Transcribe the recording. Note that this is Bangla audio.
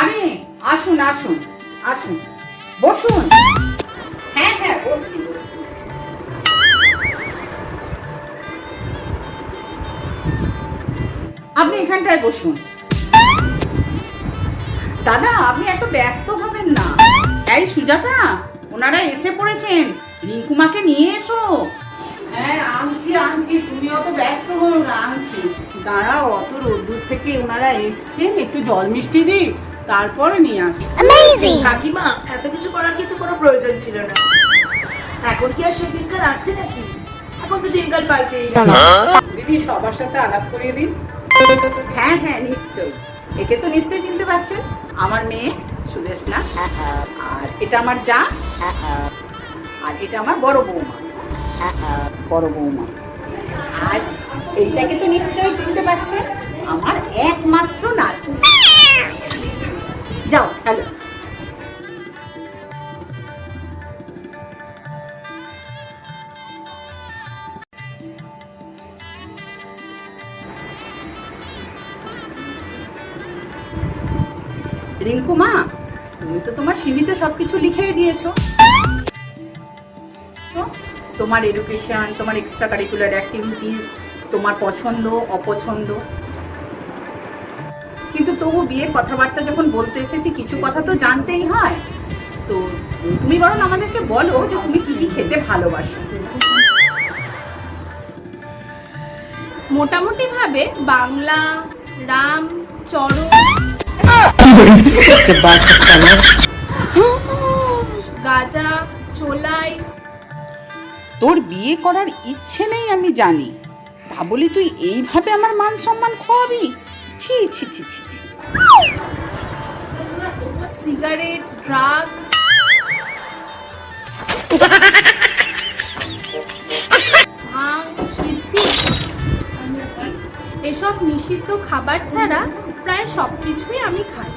আমি আসুন আসুন আসুন। বসুন। হ্যাঁ হ্যাঁ বসছি বসছি। আপনি এখানটায় বসুন। দাদা আপনি এত ব্যস্ত হবেন না। এই সুজাতা ওনারা এসে পড়েছেন। রিঙ্কুমাকে নিয়ে এসো। হ্যাঁ আনছি আনছি। তুমি অত ব্যস্ত হও না আনছি। দাঁড়াও অত রোদ্দুর থেকে ওনারা এসছেন। একটু জল মিষ্টি দিই। তারপরে নিয়ে আসছি। কাকিমা এত কিছু করার কিন্তু কোনো প্রয়োজন ছিল না। এখন কি আর সেই দিনকাল আছে নাকি? এখন তো দিনকাল পাল্টেই গেছে। দিদি সবার সাথে আলাপ করিয়ে দিন। হ্যাঁ হ্যাঁ নিশ্চয়ই। একে তো নিশ্চয়ই চিনতে পারছেন। আমার মেয়ে সুদেশনা। আর এটা আমার যা। আর এটা আমার বড় বৌমা। বড় বৌমা। আর এইটাকে তো নিশ্চয়ই চিনতে পারছেন। আমার একমাত্র যাও, হ্যালো। রিঙ্কু মা, তুমি তো তোমার সীমিতে সবকিছু লিখে দিয়েছ। তোমার এডুকেশন তোমার এক্সট্রা কারিকুলার অ্যাক্টিভিটিস তোমার পছন্দ, অপছন্দ। তবু বিয়ের কথাবার্তা যখন বলতে এসেছি কিছু কথা তো জানতেই হয়। তো তুমি বরং আমাদেরকে বলো যে তুমি কি কি খেতে ভালোবাসো। মোটামুটি ভাবে বাংলা রাম চরম গাজা চোলাই তোর বিয়ে করার ইচ্ছে নেই আমি জানি। তা বলি তুই এইভাবে আমার মান সম্মান খোয়াবি? ছি ছি ছি ছি ছি। সিগারেট ড্রাগ ভাং সিদ্ধি এসব নিষিদ্ধ খাবার ছাড়া প্রায় সব কিছুই আমি খাই।